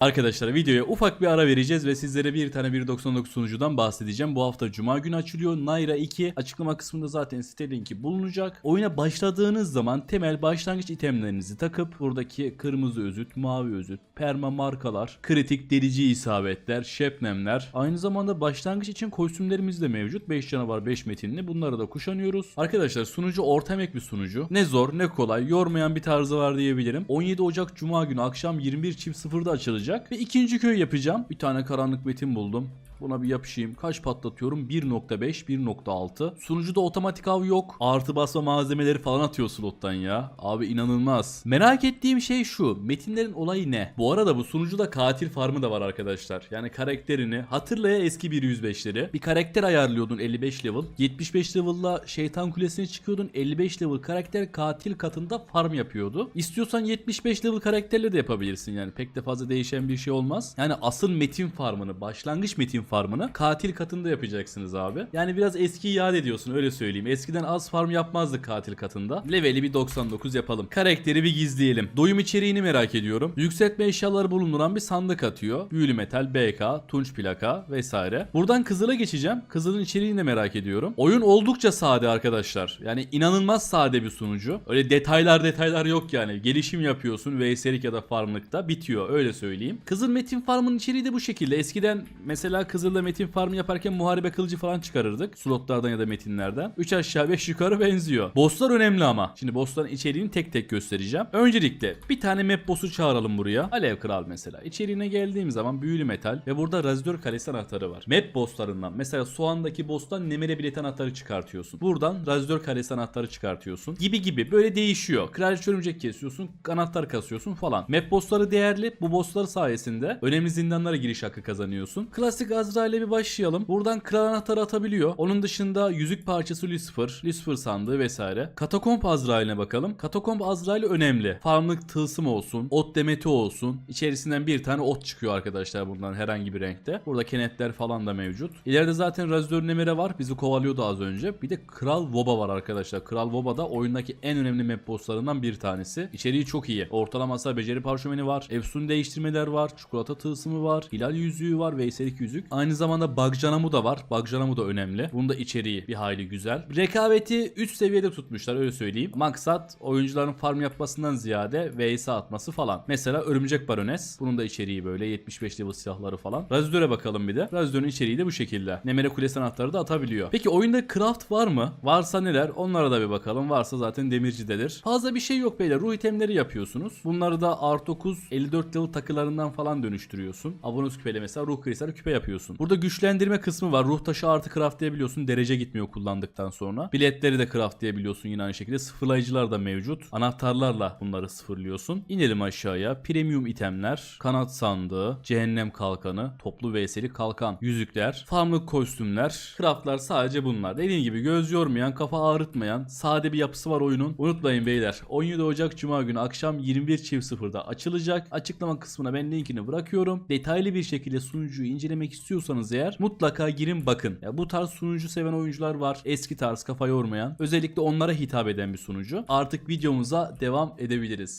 Arkadaşlar videoya ufak bir ara vereceğiz ve sizlere bir tane 1.99 sunucudan bahsedeceğim. Bu hafta Cuma günü açılıyor. Naira 2 açıklama kısmında zaten site linki bulunacak. Oyuna başladığınız zaman temel başlangıç itemlerinizi takıp buradaki kırmızı özüt, mavi özüt, perma markalar, kritik delici isabetler, şepnemler. Aynı zamanda başlangıç için kostümlerimiz de mevcut. 5 canavar 5 metinli bunları da kuşanıyoruz. Arkadaşlar sunucu orta emek bir sunucu. Ne zor ne kolay yormayan bir tarzı var diyebilirim. 17 Ocak Cuma günü akşam 21.00'da açılacak. Ve ikinci köy yapacağım. Bir tane karanlık metin buldum. Buna bir yapışayım. Kaç patlatıyorum? 1.5, 1.6. Sunucuda otomatik av yok. Artı basma malzemeleri falan atıyor slottan ya. Abi inanılmaz. Merak ettiğim şey şu. Metinlerin olayı ne? Bu arada bu sunucuda katil farmı da var arkadaşlar. Yani karakterini hatırlaya eski 1.105'leri. Bir karakter ayarlıyordun 55 level. 75 level'la şeytan kulesine çıkıyordun. 55 level karakter katil katında farm yapıyordu. İstiyorsan 75 level karakterle de yapabilirsin yani. Pek de fazla değişen bir şey olmaz. Yani asıl metin farmını, başlangıç metin farmını katil katında yapacaksınız abi. Yani biraz eski yad ediyorsun öyle söyleyeyim. Eskiden az farm yapmazdık katil katında. Leveli bir 99 yapalım. Karakteri bir gizleyelim. Doyum içeriğini merak ediyorum. Yükseltme eşyaları bulunduran bir sandık atıyor. Büyülü metal, BK, tunç plaka vesaire. Buradan Kızıl'a geçeceğim. Kızıl'ın içeriğini de merak ediyorum. Oyun oldukça sade arkadaşlar. Yani inanılmaz sade bir sunucu. Öyle detaylar detaylar yok yani. Gelişim yapıyorsun VS'lik ya da farmlıkta bitiyor öyle söyleyeyim. Kızıl Metin Farm'ın içeriği de bu şekilde. Eskiden mesela Kızıl'da Metin Farmı yaparken muharebe kılıcı falan çıkarırdık. Slotlardan ya da metinlerden. 3 aşağı 5 yukarı benziyor. Bosslar önemli ama. Şimdi bossların içeriğini tek tek göstereceğim. Öncelikle bir tane map boss'u çağıralım buraya. Alev Kral mesela. İçeriğine geldiğim zaman büyülü metal ve burada Razidor Kalesi anahtarı var. Map bosslarından mesela Soğan'daki boss'tan Nemere bilet anahtarı çıkartıyorsun. Buradan Razidor Kalesi anahtarı çıkartıyorsun. Gibi gibi böyle değişiyor. Kraliçe örümcek kesiyorsun, anahtar kasıyorsun falan. Map bossları değerli. Bu bosslar sayesinde önemli zindanlara giriş hakkı kazanıyorsun. Klasik Azrail'e bir başlayalım. Buradan kral anahtarı atabiliyor. Onun dışında yüzük parçası Lucifer, Lucifer sandığı vesaire. Katakomb Azrail'e bakalım. Katakomb Azrail önemli. Farmlık tılsım olsun, ot demeti olsun. İçerisinden bir tane ot çıkıyor arkadaşlar bundan herhangi bir renkte. Burada kenetler falan da mevcut. İleride zaten Razor Nemere var. Bizi kovalıyordu az önce. Bir de Kral Voba var arkadaşlar. Kral Voba da oyundaki en önemli map bosslarından bir tanesi. İçeriği çok iyi. Ortalama hasar beceri parşömeni var. Efsun değiştirmeler var. Çikolata tılsımı var. Hilal yüzüğü var. Veyselik yüzük. Aynı zamanda Bagjanamu da var. Bagjanamu da önemli. Bunun da içeriği bir hayli güzel. Rekabeti üst seviyede tutmuşlar öyle söyleyeyim. Maksat oyuncuların farm yapmasından ziyade VS atması falan. Mesela Örümcek Barones. Bunun da içeriği böyle 75 level silahları falan. Razidor'a bakalım bir de. Razidor'un içeriği de bu şekilde. Nemere Kulesi anahtarı da atabiliyor. Peki oyunda craft var mı? Varsa neler? Onlara da bir bakalım. Varsa zaten demircidedir. Fazla bir şey yok beyler. Ruh itemleri yapıyorsunuz. Bunları da art 9 54 level takılarından falan dönüştürüyorsun. Abonus küpeyle mesela ruh kristal küpe yapıyorsun. Burada güçlendirme kısmı var. Ruh taşı artı craftlayabiliyorsun. Derece gitmiyor kullandıktan sonra. Biletleri de craftlayabiliyorsun yine aynı şekilde. Sıfırlayıcılar da mevcut. Anahtarlarla bunları sıfırlıyorsun. İnelim aşağıya. Premium itemler, kanat sandığı, cehennem kalkanı, toplu vs'li kalkan, yüzükler, farmlık kostümler, craftlar sadece bunlar. Dediğim gibi göz yormayan, kafa ağrıtmayan, sade bir yapısı var oyunun. Unutmayın beyler. 17 Ocak Cuma günü akşam 21.00'da açılacak. Açıklama kısmına ben linkini bırakıyorum. Detaylı bir şekilde sunucuyu incelemek istiyorsanız eğer mutlaka girin bakın. Ya bu tarz sunucu seven oyuncular var. Eski tarz kafa yormayan. Özellikle onlara hitap eden bir sunucu. Artık videomuza devam edebiliriz.